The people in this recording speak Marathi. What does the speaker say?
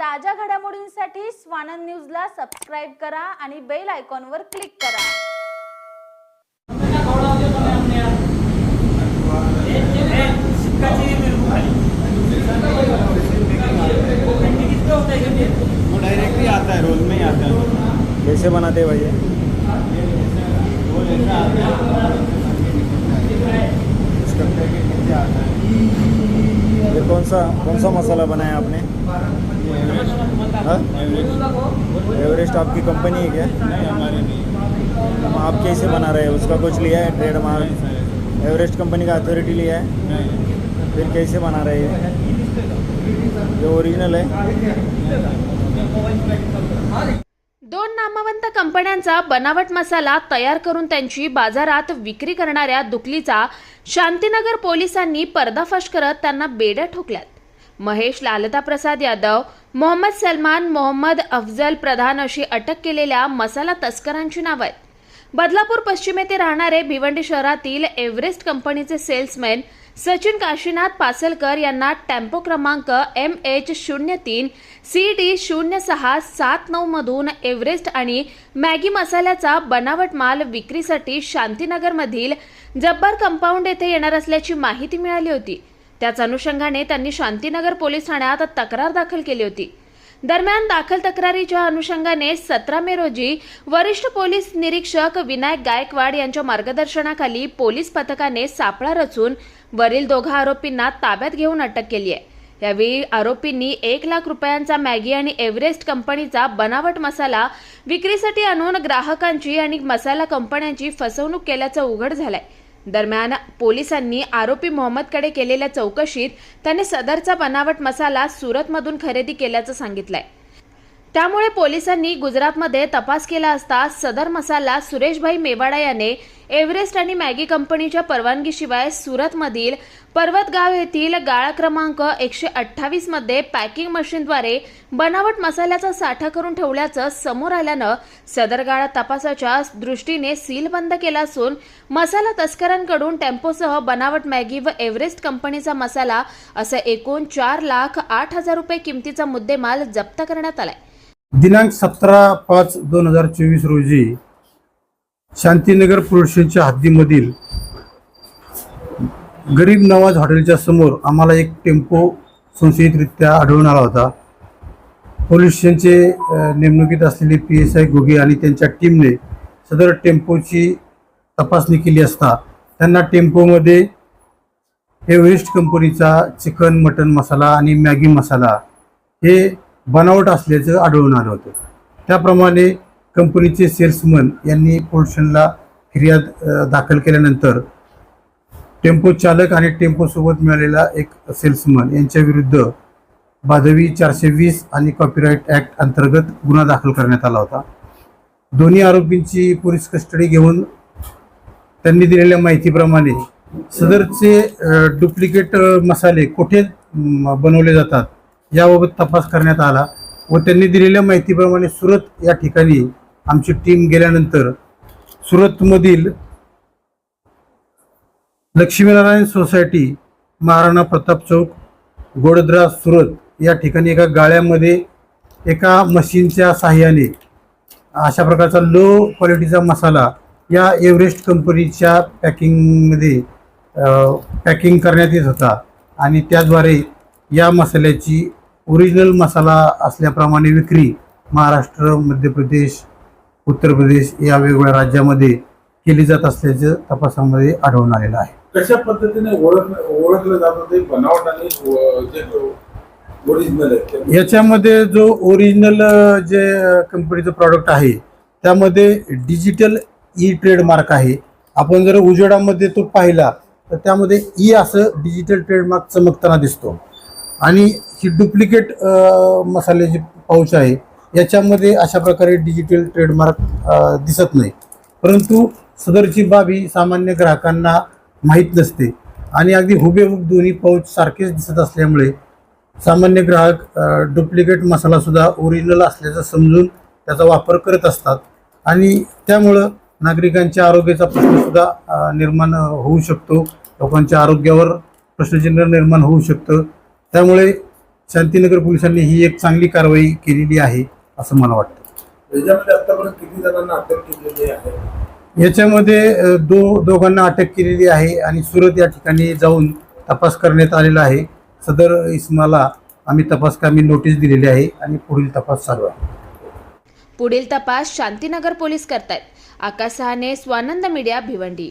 ताज्या घडामोडींसाठी स्वानंद न्यूजला सबस्क्राईब करा आणि बेल आयकॉनवर क्लिक करा. कैसे बनाते हैं भैया? ये कौन सा कौन सा मसाला बनाया आपने? एवरेस्ट हाँ? आपकी कंपनी है क्या? नहीं हमारे नहीं हम आप कैसे बना रहे हैं? उसका कुछ लिया है ट्रेड नहीं मार्क सर एवरेस्ट कंपनी का अथॉरिटी लिया है? नहीं। फिर कैसे बना रहे हैं? ये ओरिजिनल है? दोन नामवंत कंपन्यांचा बनावट मसाला तयार करून त्यांची बाजारात विक्री करणाऱ्या दुकलीचा शांतीनगर पोलिसांनी पर्दाफाश करत त्यांना बेड्या ठोकल्यात. महेश लालता प्रसाद यादव मोहम्मद सलमान मोहम्मद अफजल प्रधान अशी अटक केलेल्या मसाला तस्करांची नावं आहेत. बदलापूर पश्चिम येथे राहणारे भिवंडी शहरातील एव्हरेस्ट कंपनीचे सेल्समॅन सचिन काशीनाथ पासलकर यांना टेम्पो क्रमांक एम एच शून्य तीन सी डी शून्य सहा सात नऊ मधून एव्हरेस्ट आणि मॅगी मसाल्याचा बनावट माल विक्रीसाठी शांतीनगरमधील जब्बार कंपाऊंड येथे येणार असल्याची माहिती मिळाली होती. त्याच अनुषंगाने त्यांनी शांतीनगर पोलीस ठाण्यात तक्रार दाखल केली होती. दरम्यान दाखल तक्रारीच्या अनुषंगाने सतरा मे रोजी वरिष्ठ पोलीस निरीक्षक विनायक गायकवाड यांच्या मार्गदर्शनाखाली पोलीस पथकाने सापळा रचून वरील दोघा आरोपींना ताब्यात घेऊन अटक केली आहे. यावेळी आरोपींनी एक लाख रुपयांचा मॅगी आणि एव्हरेस्ट कंपनीचा बनावट मसाला विक्रीसाठी आणून ग्राहकांची आणि मसाला कंपन्यांची फसवणूक केल्याचं उघड झालंय. दरम्यान पोलिसांनी आरोपी मोहम्मदकडे केलेल्या चौकशीत त्याने सदरचा बनावट मसाला सुरतमधून खरेदी केल्याचं सांगितलंय. त्यामुळे पोलिसांनी गुजरातमध्ये तपास केला असता सदर मसाला सुरेशभाई मेवाडा याने एव्हरेस्ट आणि मॅगी कंपनीच्या परवानगीशिवाय सुरतमधील पर्वतगाव येथील गाळा क्रमांक एकशे अठ्ठावीसमध्ये पॅकिंग मशीनद्वारे बनावट मसाल्याचा साठा करून ठेवल्याचं समोर आल्यानं सदर गाळा तपासाच्या दृष्टीने सील बंद केला असून मसाला तस्करांकडून टेम्पोसह बनावट मॅगी व एव्हरेस्ट कंपनीचा मसाला असं एकूण चार लाख आठ हजार रुपये किमतीचा मुद्देमाल जप्त करण्यात आलाय. दिनांक सतरा पाच दोन हजार चोवीस रोजी शांतीनगर पोलीस हद्दीमधील गरीब नवाज हॉटेलच्या समोर आम्हाला एक टेम्पो संशयितरित्या आढळून आला होता. पोलीस स्टेशनचे नेमणुकीत असलेले पी एस आय गोगे आणि त्यांच्या टीमने सदर टेम्पोची तपासणी केली असता त्यांना टेम्पोमध्ये एव्हरेस्ट कंपनीचा चिकन मटन मसाला आणि मॅगी मसाला हे बनावट असल्याचं आढळून आलं होतं. त्याप्रमाणे कंपनीचे सेल्समन यांनी पोल्युशनला फिर्याद दाखल केल्यानंतर टेम्पो चालक आणि टेम्पोसोबत मिळालेला एक सेल्समन यांच्या विरुद्ध चारशे वीस आणि कॉपीराईट ॲक्ट अंतर्गत गुन्हा दाखल करण्यात आला होता. दोन्ही आरोपींची पोलीस कस्टडी घेऊन त्यांनी दिलेल्या माहितीप्रमाणे सदरचे डुप्लिकेट मसाले कुठे बनवले जातात? याबाबत तपास करण्यात आला व त्यांनी दिलेल्या माहितीप्रमाणे सुरत या ठिकाणी आमची टीम गेल्यानंतर सुरतमधील लक्ष्मीनारायण सोसायटी महाराणा प्रताप चौक गोडद्रा सुरत या ठिकाणी एका गाळ्यामध्ये एका मशीनच्या साहाय्याने अशा प्रकारचा लो क्वालिटीचा मसाला या एव्हरेस्ट कंपनीच्या पॅकिंगमध्ये पॅकिंग करण्यात येत होता. आणि त्याद्वारे या मसाल्याची ओरिजिनल मसाला असल्याप्रमाणे विक्री महाराष्ट्र मध्य प्रदेश उत्तर प्रदेश या वेगवेगळ्या राज्यामध्ये केली जात असल्याचं तपासामध्ये आढळून आलेलं आहे. कशा पद्धतीने ओळख ओळखलं जातं ते बनावट आणि ओरिजिनल? याच्यामध्ये जो ओरिजिनल जे कंपनीचं प्रॉडक्ट आहे त्यामध्ये डिजिटल ई ट्रेडमार्क आहे. आपण जर उजेडामध्ये तो पाहिला तर त्यामध्ये ई असं डिजिटल ट्रेडमार्क चमकताना दिसतो. आणि ही डुप्लिकेट मसाले जे पाऊच आहे. याच्यामध्ये अशा प्रकारे डिजिटल ट्रेडमार्क दिसत नाही. परंतु सदरची बाब ही सामान्य ग्राहकांना माहीत नसते. आणि अगदी हुबेहूब दोन्ही पाऊच सारखेच दिसत असल्यामुळे सामान्य ग्राहक डुप्लिकेट मसालासुद्धा ओरिजिनल असल्याचं समजून त्याचा वापर करत असतात. आणि त्यामुळं नागरिकांच्या आरोग्याचा प्रश्नसुद्धा निर्माण होऊ शकतो. लोकांच्या आरोग्यावर प्रश्नचिन्ह निर्माण होऊ शकतं. त्यामुळे शांतीनगर पोलिसांनी ही एक चांगली कारवाई केलेली आहे असं मला वाटतं. याच्यामध्ये आतापर्यंत किती जणांना अटक केलेली आहे? याच्यामध्ये दो दोघांना अटक केलेली आहे आणि सुरत या ठिकाणी जाऊन तपास करण्यात आलेला आहे. सदर इस्माला आम्ही तपास कामी नोटीस दिलेली आहे आणि पुढील तपास चालू आहे. पुढील तपास शांतीनगर पोलीस करतायत. आकाश सहाने स्वानंद मीडिया भिवंडी.